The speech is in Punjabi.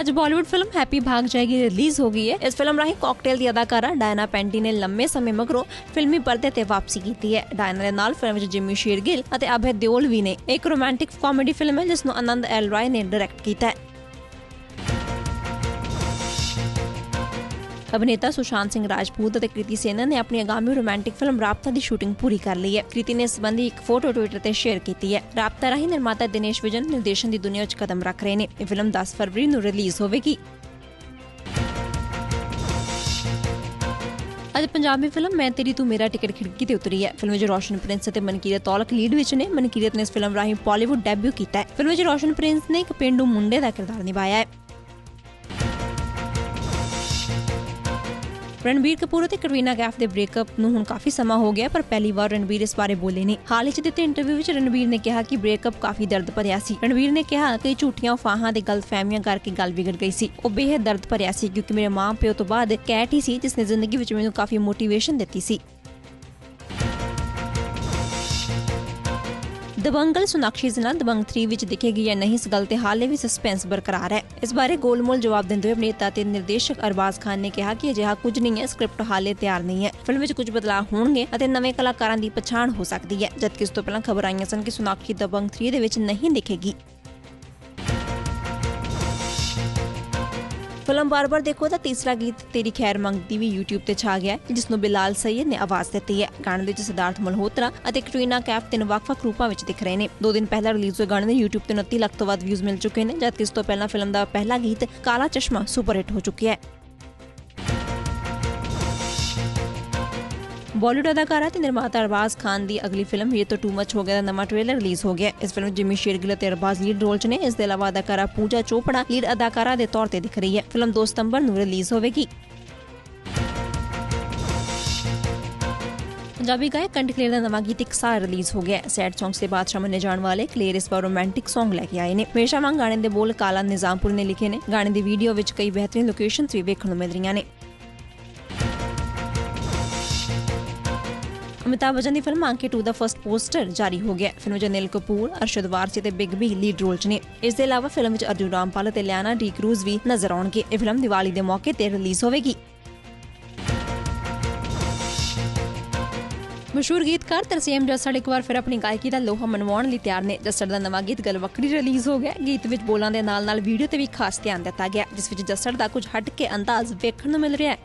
ਅੱਜ ਬਾਲੀਵੁੱਡ ਫਿਲਮ ਹੈਪੀ ਭਾਗ ਜਾਏਗੀ, ਰਿਲੀਜ਼ ਹੋ ਗਈ ਹੈ। ਇਸ ਫਿਲਮ ਰਾਹੀਂ ਕਾਕਟੇਲ ਦੀ ਅਦਾਕਾਰਾ ਡਾਇਨਾ ਪੈਂਟੀ ਨੇ ਲੰਮੇ ਸਮੇਂ ਮਗਰੋਂ ਫਿਲਮੀ ਪਰਦੇ ਤੇ ਵਾਪਸੀ ਕੀਤੀ ਹੈ। ਡਾਇਨਾ ਦੇ ਨਾਲ ਫਿਲਮ ਵਿੱਚ ਜਿਮੀ ਸ਼ੇਰਗਿਲ ਅਤੇ ਅਭੈ ਦਿਓਲ ਵੀ ਨੇ। ਇੱਕ ਰੋਮਾਂਟਿਕ ਕਾਮੇਡੀ ਫਿਲਮ ਹੈ, ਜਿਸ ਨੂੰ ਆਨੰਦ ਐਲ ਰਾਏ ਨੇ ਡਾਇਰੈਕਟ ਕੀਤਾ ਹੈ। ਅਭਿਨੇਤਾ ਸੁਸ਼ਾਂਤ ਸਿੰਘ ਰਾਜਪੂਤ ਅਤੇ ਕ੍ਰਿਤੀ ਸੇਨਨ ਨੇ ਆਪਣੀ ਆਗਾਮੀ ਰੋਮਾਂਟਿਕ ਫਿਲਮ ਰਾਬਤਾ ਦੀ ਸ਼ੂਟਿੰਗ ਪੂਰੀ ਕਰ ਲਈ ਹੈ। ਕ੍ਰਿਤੀ ਨੇ ਇਸ ਸੰਬੰਧੀ ਇੱਕ ਫੋਟੋ ਟਵਿੱਟਰ ਤੇ ਸ਼ੇਅਰ ਕੀਤੀ ਹੈ। ਰਾਬਤਾ ਰਾਹੀਂ ਨਿਰਮਾਤਾ ਦਿਨੇਸ਼ ਵਿਜਨ ਨਿਰਦੇਸ਼ਨ ਦੀ ਦੁਨੀਆ ਵਿੱਚ ਕਦਮ ਰੱਖ ਰਹੇ ਨੇ। ਇਹ ਫਿਲਮ 10 ਫਰਵਰੀ ਨੂੰ ਰਿਲੀਜ਼ ਹੋਵੇਗੀ। ਅੱਜ ਪੰਜਾਬੀ ਫਿਲਮ ਮੈਂ ਤੇਰੀ ਤੂੰ ਮੇਰਾ ਟਿਕਟ ਖਿੜਕੀ ਤੇ ਉਤਰੀ ਹੈ। ਫਿਲਮ ਵਿੱਚ ਰੋਸ਼ਨ ਪ੍ਰਿੰਸ ਅਤੇ ਮਨਕੀਰਤ ਔਲਖ ਲੀਡ ਵਿੱਚ ਨੇ। ਮਨਕੀਰਤ ਨੇ ਇਸ ਫਿਲਮ ਰਾਹੀਂ ਬਾਲੀਵੁੱਡ ਡੈਬਿਊ ਕੀਤਾ ਹੈ। ਫਿਲਮ ਵਿੱਚ ਰੋਸ਼ਨ ਪ੍ਰਿੰਸ ਨੇ ਇੱਕ ਪਿੰਡੂ ਮੁੰਡੇ ਦਾ ਕਿਰਦਾਰ ਨਿਭਾਇਆ ਹੈ। ਰਣਬੀਰ ਕਪੂਰ ਅਤੇ ਕਟਰੀਨਾ ਕੈਫ ਦੇ ਬ੍ਰੇਕਅਪ ਨੂੰ ਹੁਣ ਕਾਫੀ ਸਮਾਂ ਹੋ ਗਿਆ, ਪਰ ਪਹਿਲੀ ਵਾਰ ਰਣਬੀਰ ਇਸ ਬਾਰੇ ਬੋਲੇ ਨੇ। ਹਾਲ ਹੀ 'ਚ ਦਿੱਤੇ ਇੰਟਰਵਿਊ ਵਿੱਚ ਰਣਬੀਰ ਨੇ ਕਿਹਾ ਕਿ ਬ੍ਰੇਕਅਪ ਕਾਫੀ ਦਰਦ ਭਰਿਆ ਸੀ। ਰਣਬੀਰ ਨੇ ਕਿਹਾ ਕਿ ਝੂਠੀਆਂ ਫਾਹਾਂ ਦੇ ਗਲਤਫਹਿਮੀਆਂ ਕਰਕੇ ਗੱਲ ਵਿਗੜ ਗਈ ਸੀ। ਉਹ ਬੇਹੱਦ ਦਰਦ ਭਰਿਆ ਸੀ ਕਿਉਂਕਿ ਮੇਰੇ ਮਾਂ ਪਿਓ ਤੋਂ ਬਾਅਦ ਕੈਟ ਹੀ ਸੀ, ਜਿਸ ਨੇ ਜ਼ਿੰਦਗੀ ਵਿੱਚ ਮੈਨੂੰ ਕਾਫੀ ਮੋਟੀਵੇਸ਼ਨ ਦਿੱਤੀ ਸੀ। ਦਬੰਗਲ ਸੁਨਾਕਸ਼ੀ ਦੇ ਦਬੰਗ 3 ਵਿੱਚ ਦਿਖੇਗੀ ਜਾਂ ਨਹੀਂ, ਇਸ ਗੱਲ ਤੇ ਹਾਲੇ ਵੀ ਸਸਪੈਂਸ ਬਰਕਰਾਰ ਹੈ। ਇਸ ਬਾਰੇ ਗੋਲਮੋਲ ਜਵਾਬ ਦਿੰਦੇ ਹੋਏ ਅਭਿਨੇਤਾ ਤੇ ਨਿਰਦੇਸ਼ਕ ਅਰਬਾਜ਼ ਖਾਨ ਨੇ ਕਿਹਾ ਕਿ ਅਜਿਹਾ ਕੁਝ ਨਹੀਂ ਹੈ। ਸਕ੍ਰਿਪਟ ਹਾਲੇ ਤਿਆਰ ਨਹੀਂ ਹੈ। ਫਿਲਮ ਵਿੱਚ ਕੁਝ ਬਦਲਾਅ ਹੋਣਗੇ ਅਤੇ ਨਵੇਂ ਕਲਾਕਾਰਾਂ ਦੀ ਪਛਾਣ ਹੋ ਸਕਦੀ ਹੈ, ਜਦਕਿ ਇਸ ਤੋਂ ਪਹਿਲਾਂ ਖਬਰ ਆਈਆਂ ਸਨ ਕਿ ਸੁਨਾਕਸ਼ੀ ਦਬੰਗ 3 ਦੇ ਵਿੱਚ ਨਹੀਂ ਦਿਖੇਗੀ। ਫਿਲਮ ਬਾਰ-ਬਾਰ ਦੇਖੋ ਤਾਂ ਤੀਸਰਾ ਗੀਤ ਤੇਰੀ ਖੈਰ ਮੰਗਦੀ ਵੀ YouTube ਤੇ ਛਾ ਗਿਆ ਹੈ ਜਿਸ ਨੂੰ ਬਿਲਾਲ ਸਈਦ ਨੇ ਆਵਾਜ਼ ਦਿੱਤੀ ਹੈ। ਗਾਣੇ ਵਿੱਚ ਸਿਧਾਰਥ ਮਲਹੋਤਰਾ ਅਤੇ ਕੈਟਰੀਨਾ ਕੈਫ ਤਿੰਨ ਵੱਖ-ਵੱਖ ਰੂਪਾਂ ਵਿੱਚ ਦਿਖ ਰਹੇ ਨੇ। ਦੋ ਦਿਨ ਪਹਿਲਾਂ ਰਿਲੀਜ਼ ਹੋਏ ਗਾਣੇ ਦੇ YouTube ਤੇ 29 ਲੱਖ ਤੋਂ ਵੱਧ ਵਿਊਜ਼ ਮਿਲ ਚੁੱਕੇ ਨੇ, ਜਦਕਿ ਇਸ ਤੋਂ ਪਹਿਲਾਂ ਫਿਲਮ ਦਾ ਪਹਿਲਾ ਗੀਤ ਕਾਲਾ ਚਸ਼ਮਾ ਸੁਪਰ ਹਿੱਟ ਹੋ ਚੁੱਕਿਆ ਹੈ। ਬਾਲੀਵੁੱਡ ਅਦਾਕਾਰਾ ਤੇ ਨਿਰਮਾਤਾ ਅਰਬਾਜ਼ ਖਾਨ ਦੀ ਅਗਲੀ ਫਿਲਮ ਇਹ ਤੋਂ ਟੂ ਮਚ ਹੋ ਗਿਆ ਦਾ ਨਵਾਂ ਟ੍ਰੇਲਰ ਰਿਲੀਜ਼ ਹੋ ਗਿਆ। ਇਸ ਫਿਲਮ ਜਿਮੀ ਸ਼ੇਰਗਿਲ ਅਤੇ ਅਰਬਾਜ਼ ਲੀਡ ਰੋਲ 'ਚ ਨੇ। ਇਸ ਦੇ ਇਲਾਵਾ ਅਦਾਕਾਰਾ ਪੂਜਾ ਚੋਪੜਾ ਲੀਡ ਅਦਾਕਾਰਾ ਦੇ ਤੌਰ ਤੇ ਦਿਖ ਰਹੀ ਹੈ। ਫਿਲਮ 2 ਸਤੰਬਰ ਨੂੰ ਰਿਲੀਜ਼ ਹੋਵੇਗੀ। ਪੰਜਾਬੀ ਗਾਇਕ ਕੰਠ ਕਲੇਰ ਦਾ ਨਵਾਂ ਗੀਤ ਇੱਕ ਰਿਲੀਜ਼ ਹੋ ਗਿਆ। ਸੈਡ ਸੌਂਗਸ ਦੇ ਬਾਦਸ਼ਾਹ ਮੰਨੇ ਜਾਣ ਵਾਲੇ ਕਲੇਰ ਇਸ ਵਾਰ ਰੋਮਾਂਟਿਕ Song ਲੈ ਕੇ ਆਏ ਨੇ। ਮੇਸ਼ਾ ਵਾਂਗ ਗਾਣੇ ਦੇ ਬੋਲ ਕਾਲਾ ਨਿਜ਼ਾਮਪੁਰ ਨੇ ਲਿਖੇ ਨੇ। ਗਾਣੇ ਦੀ ਵੀਡੀਓ ਵਿੱਚ ਕਈ ਬਿਹਤਰੀਨ ਲੋਕੇਸ਼ਨਸ ਵੀ ਵੇਖਣ ਨੂੰ ਮਿਲ ਰਹੀਆਂ ਨੇ। ਅਮਿਤਾਭ ਬਚਨ ਦੀ ਫਿਲਮ ਆਂਕੇ 2 ਦਾ ਫਰਸਟ ਪੋਸਟਰ ਜਾਰੀ ਹੋ ਗਿਆ। ਫਿਲਮ ਵਿੱਚ ਅਨਿਲ ਕਪੂਰ, ਅਰਸ਼ਦ ਵਾਰਸੀ ਤੇ ਬਿਗ ਬੀ ਲੀਡ ਰੋਲ 'ਚ ਨੇ। ਇਸ ਦੇ ਇਲਾਵਾ ਫਿਲਮ ਵਿੱਚ ਅਰਜੁਨ ਰਾਮਪਾਲ ਅਤੇ ਲਿਆਨਾ ਡੀ ਕਰੂਜ਼ ਵੀ ਨਜ਼ਰ ਆਉਣਗੇ। ਇਹ ਫਿਲਮ ਦੀਵਾਲੀ ਦੇ ਮੌਕੇ ਤੇ ਰਿਲੀਜ਼ ਹੋਵੇਗੀ। ਮਸ਼ਹੂਰ ਗੀਤਕਾਰ ਤਰਸੇਮ ਜੱਸੜ ਇੱਕ ਵਾਰ ਫਿਰ ਆਪਣੀ ਗਾਇਕੀ ਦਾ ਲੋਹਾ ਮਨਵਾਉਣ ਲਈ ਤਿਆਰ ਨੇ। ਜੱਸੜ ਦਾ ਨਵਾਂ ਗੀਤ ਗਲਵਕੜੀ ਰਿਲੀਜ਼ ਹੋ ਗਿਆ। ਗੀਤ ਵਿੱਚ ਬੋਲਾਂ ਦੇ ਨਾਲ-ਨਾਲ ਵੀਡੀਓ ਤੇ ਵੀ ਖਾਸ ਧਿਆਨ ਦਿੱਤਾ ਗਿਆ, ਜਿਸ ਵਿੱਚ ਜੱਸੜ ਦਾ ਕੁਝ ਹਟ ਕੇ ਅੰਦਾਜ਼ ਵੇਖਣ ਨੂੰ ਮਿਲ ਰਿਹਾ ਹੈ।